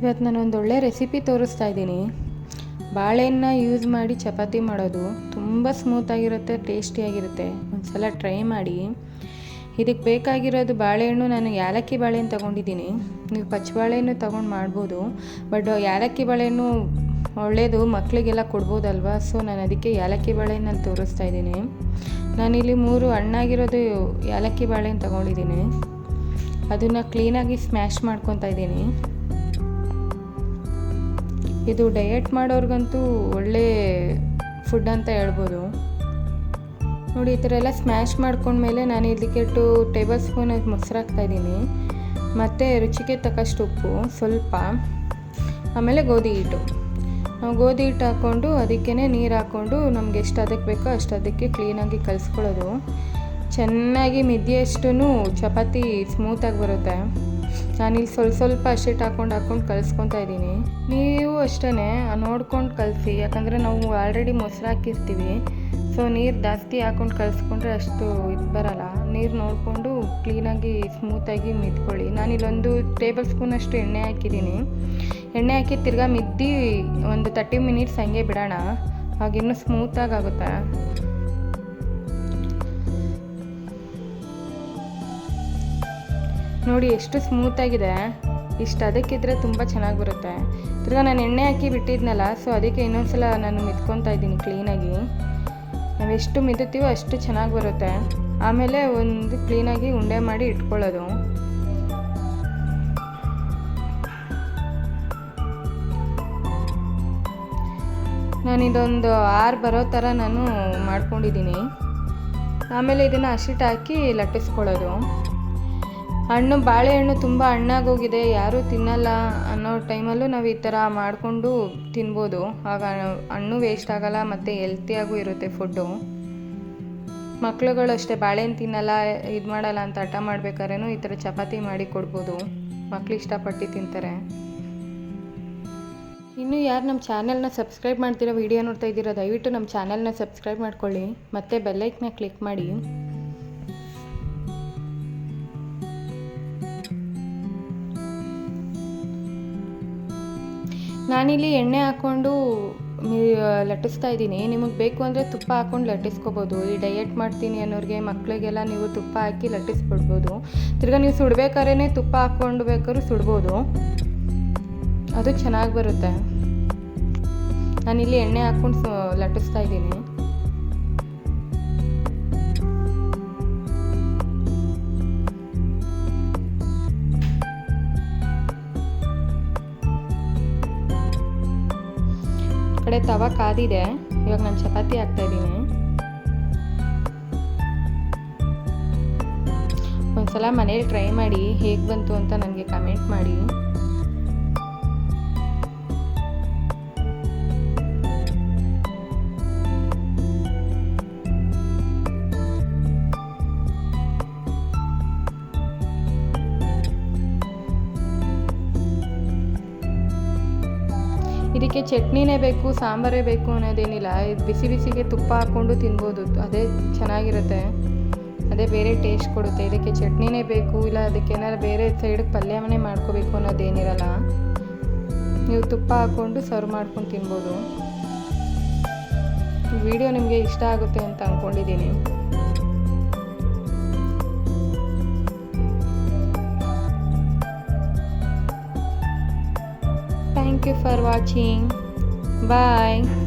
ಇವತ್ತು ನಾನೊಂದು ಒಳ್ಳೆ ರೆಸಿಪಿ ತೋರಿಸ್ತಾ ಇದ್ದೀನಿ. ಬಾಳೆಹಣ್ಣು ಯೂಸ್ ಮಾಡಿ ಚಪಾತಿ ಮಾಡೋದು ತುಂಬ ಸ್ಮೂತಾಗಿರುತ್ತೆ ಟೇಸ್ಟಿಯಾಗಿರುತ್ತೆ ಒಂದ್ಸಲ ಟ್ರೈ ಮಾಡಿ. ಇದಕ್ಕೆ ಬೇಕಾಗಿರೋದು ಬಾಳೆಹಣ್ಣು ನಾನು ಯಾಲಕ್ಕಿ ಬಾಳೆಹಣ್ಣು ತೊಗೊಂಡಿದ್ದೀನಿ. ನೀವು ಪಚ್ಚ ಬಾಳೆಹಣ್ಣು ತೊಗೊಂಡು ಮಾಡ್ಬೋದು. ಬಟ್ ಯಾಲಕ್ಕಿ ಬಾಳೆಹಣ್ಣು ಒಳ್ಳೆಯದು ಮಕ್ಕಳಿಗೆಲ್ಲ ಕೊಡ್ಬೋದಲ್ವಾ? ಸೊ ನಾನು ಅದಕ್ಕೆ ಯಾಲಕ್ಕಿ ಬಾಳೆಹಣ್ಣಲ್ಲಿ ತೋರಿಸ್ತಾ ಇದ್ದೀನಿ. ನಾನಿಲ್ಲಿ ಮೂರು ಹಣ್ಣಾಗಿರೋದು ಯಾಲಕ್ಕಿ ಬಾಳೆಹಣ್ಣು ತೊಗೊಂಡಿದ್ದೀನಿ. ಅದನ್ನು ಕ್ಲೀನಾಗಿ ಸ್ಮ್ಯಾಶ್ ಮಾಡ್ಕೊತಾ ಇದ್ದೀನಿ. ಇದು ಡಯಟ್ ಮಾಡೋರ್ಗಂತೂ ಒಳ್ಳೆ ಫುಡ್ ಅಂತ ಹೇಳ್ಬೋದು. ನೋಡಿ, ಈ ಥರ ಎಲ್ಲ ಸ್ಮ್ಯಾಶ್ ಮಾಡ್ಕೊಂಡ್ಮೇಲೆ ನಾನು ಇದಕ್ಕೆ ಟು ಟೇಬಲ್ ಸ್ಪೂನ್ ಮೊಸರು ಹಾಕ್ತಾಯಿದ್ದೀನಿ ಮತ್ತು ರುಚಿಗೆ ತಕ್ಕಷ್ಟು ಉಪ್ಪು, ಸ್ವಲ್ಪ. ಆಮೇಲೆ ಗೋಧಿ ಹಿಟ್ಟು. ನಾವು ಗೋಧಿ ಹಿಟ್ಟು ಹಾಕ್ಕೊಂಡು ಅದಕ್ಕೇ ನೀರು ಹಾಕ್ಕೊಂಡು ನಮ್ಗೆ ಎಷ್ಟು ಅದಕ್ಕೆ ಬೇಕೋ ಅಷ್ಟು ಅದಕ್ಕೆ ಕ್ಲೀನಾಗಿ ಕಲಿಸ್ಕೊಳ್ಳೋದು. ಚೆನ್ನಾಗಿ ಮಿದ್ದಿಯಷ್ಟು ಚಪಾತಿ ಸ್ಮೂತಾಗಿ ಬರುತ್ತೆ. ನಾನಿಲ್ಲಿ ಸ್ವಲ್ಪ ಸ್ವಲ್ಪ ಅಷ್ಟೇ ಹಾಕೊಂಡು ಹಾಕೊಂಡು ಕಲಿಸ್ಕೊತಾ ಇದ್ದೀನಿ. ನೀವು ಅಷ್ಟೇ ನೋಡ್ಕೊಂಡು ಕಲಿಸಿ, ಯಾಕಂದರೆ ನಾವು ಆಲ್ರೆಡಿ ಮೊಸರು ಹಾಕಿರ್ತೀವಿ. ಸೊ ನೀರು ಜಾಸ್ತಿ ಹಾಕೊಂಡು ಕಲಿಸ್ಕೊಂಡ್ರೆ ಅಷ್ಟು ಇದು ಬರಲ್ಲ. ನೀರು ನೋಡಿಕೊಂಡು ಕ್ಲೀನಾಗಿ ಸ್ಮೂತಾಗಿ ಮಿದ್ಕೊಳ್ಳಿ. ನಾನಿಲ್ಲೊಂದು ಟೇಬಲ್ ಸ್ಪೂನಷ್ಟು ಎಣ್ಣೆ ಹಾಕಿದ್ದೀನಿ. ಎಣ್ಣೆ ಹಾಕಿ ತಿರ್ಗಾ ಮಿದ್ದಿ ಒಂದು ತರ್ಟಿ ಮಿನಿಟ್ಸ್ ಹಂಗೆ ಬಿಡೋಣ. ಆಗಿನ್ನೂ ಸ್ಮೂತಾಗಿ ಆಗುತ್ತೆ? ನೋಡಿ ಎಷ್ಟು ಸ್ಮೂತಾಗಿದೆ ಇಷ್ಟು ಅದಕ್ಕಿದ್ರೆ ತುಂಬ ಚೆನ್ನಾಗಿ ಬರುತ್ತೆ. ತಿರ್ಗ ನಾನು ಎಣ್ಣೆ ಹಾಕಿ ಬಿಟ್ಟಿದ್ನಲ್ಲ ಸೊ ಅದಕ್ಕೆ ಇನ್ನೊಂದು ಸಲ ನಾನು ಮಿದ್ಕೊತಾ ಇದ್ದೀನಿ ಕ್ಲೀನಾಗಿ ನಾವು ಎಷ್ಟು ಮಿದುತ್ತೀವೋ ಅಷ್ಟು ಚೆನ್ನಾಗಿ ಬರುತ್ತೆ. ಆಮೇಲೆ ಒಂದು ಕ್ಲೀನಾಗಿ ಉಂಡೆ ಮಾಡಿ ಇಟ್ಕೊಳ್ಳೋದು. ನಾನಿದೊಂದು ಆರು ಬರೋ ಥರ ನಾನು ಮಾಡ್ಕೊಂಡಿದ್ದೀನಿ. ಆಮೇಲೆ ಇದನ್ನು ಹಸಿಟ್ಟು ಹಾಕಿ ಲಟ್ಟಿಸ್ಕೊಳ್ಳೋದು. ಹಣ್ಣು, ಬಾಳೆಹಣ್ಣು ತುಂಬ ಹಣ್ಣಾಗೋಗಿದೆ. ಯಾರೂ ತಿನ್ನಲ್ಲ ಅನ್ನೋ ಟೈಮಲ್ಲೂ ನಾವು ಈ ಥರ ಮಾಡಿಕೊಂಡು ತಿನ್ಬೋದು. ಆಗ ಹಣ್ಣು ವೇಸ್ಟ್ ಆಗಲ್ಲ, ಮತ್ತು ಹೆಲ್ತಿಯಾಗೂ ಇರುತ್ತೆ ಫುಡ್ಡು ಮಕ್ಳುಗಳು ಅಷ್ಟೇ, ಬಾಳೆಹಣ್ಣು ತಿನ್ನಲ್ಲ, ಇದು ಮಾಡಲ್ಲ ಅಂತ ಹಠ ಮಾಡ್ಬೇಕಾದ್ರೂ ಈ ಥರ ಚಪಾತಿ ಮಾಡಿ ಕೊಡ್ಬೋದು. ಮಕ್ಳು ಇಷ್ಟಪಟ್ಟು ತಿಂತಾರೆ. ಇನ್ನು ಯಾರು ನಮ್ಮ ಚಾನೆಲ್ನ ಸಬ್ಸ್ಕ್ರೈಬ್ ಮಾಡ್ತಿರೋ ವಿಡಿಯೋ ನೋಡ್ತಾ ಇದ್ದೀರೋ, ದಯವಿಟ್ಟು ನಮ್ಮ ಚಾನೆಲ್ನ ಸಬ್ಸ್ಕ್ರೈಬ್ ಮಾಡ್ಕೊಳ್ಳಿ. ಮತ್ತು ಬೆಲ್ಲೈಕ್ನ ಕ್ಲಿಕ್ ಮಾಡಿ. ನಾನಿಲ್ಲಿ ಎಣ್ಣೆ ಹಾಕ್ಕೊಂಡು ಲಟ್ಟಿಸ್ತಾ ಇದ್ದೀನಿ. ನಿಮಗೆ ಬೇಕು ಅಂದರೆ ತುಪ್ಪ ಹಾಕ್ಕೊಂಡು ಲಟ್ಟಿಸ್ಕೋಬೋದು. ಈ ಡಯೆಟ್ ಮಾಡ್ತೀನಿ ಅನ್ನೋರಿಗೆ ಮಕ್ಕಳಿಗೆಲ್ಲ ನೀವು ತುಪ್ಪ ಹಾಕಿ ಲಟ್ಟಿಸ್ಬಿಡ್ಬೋದು. ತಿರ್ಗಾ ನೀವು ಸುಡ್ಬೇಕಾದ್ರೆ ತುಪ್ಪ ಹಾಕ್ಕೊಂಡು ಬೇಕಾದ್ರೂ ಸುಡ್ಬೋದು. ಅದು ಚೆನ್ನಾಗಿ ಬರುತ್ತೆ. ನಾನಿಲ್ಲಿ ಎಣ್ಣೆ ಹಾಕ್ಕೊಂಡು ಲಟ್ಟಿಸ್ತಾ ಇದ್ದೀನಿ. ಕಡೆ ತವ ಕಾದಿದೆ. ಇವಾಗ ನಾನು ಚಪಾತಿ ಹಾಕ್ತಾ ಇದ್ದೀನಿ. ಒಂದ್ಸಲ ಮನೇಲಿ ಟ್ರೈ ಮಾಡಿ ಹೇಗೆ ಬಂತು ಅಂತ ನನಗೆ ಕಮೆಂಟ್ ಮಾಡಿ. ಇದಕ್ಕೆ ಚಟ್ನಿನೇ ಬೇಕು, ಸಾಂಬಾರೇ ಬೇಕು ಅನ್ನೋದೇನಿಲ್ಲ. ಇದು ಬಿಸಿ ಬಿಸಿಗೆ ತುಪ್ಪ ಹಾಕ್ಕೊಂಡು ತಿನ್ಬೋದು. ಅದೇ ಚೆನ್ನಾಗಿರುತ್ತೆ. ಅದೇ ಬೇರೆ ಟೇಸ್ಟ್ ಕೊಡುತ್ತೆ. ಇದಕ್ಕೆ ಚಟ್ನಿನೇ ಬೇಕು, ಇಲ್ಲ ಅದಕ್ಕೆ ಏನಾದ್ರು ಬೇರೆ ಸೈಡಿಗೆ ಪಲ್ಯವನ್ನೇ ಮಾಡ್ಕೋಬೇಕು ಅನ್ನೋದೇನಿರಲ್ಲ. ನೀವು ತುಪ್ಪ ಹಾಕ್ಕೊಂಡು ಸರ್ವ್ ಮಾಡ್ಕೊಂಡು ತಿನ್ಬೋದು. ವಿಡಿಯೋ ನಿಮಗೆ ಇಷ್ಟ ಆಗುತ್ತೆ ಅಂತ ಅಂದ್ಕೊಂಡಿದ್ದೀನಿ you for watching. Bye.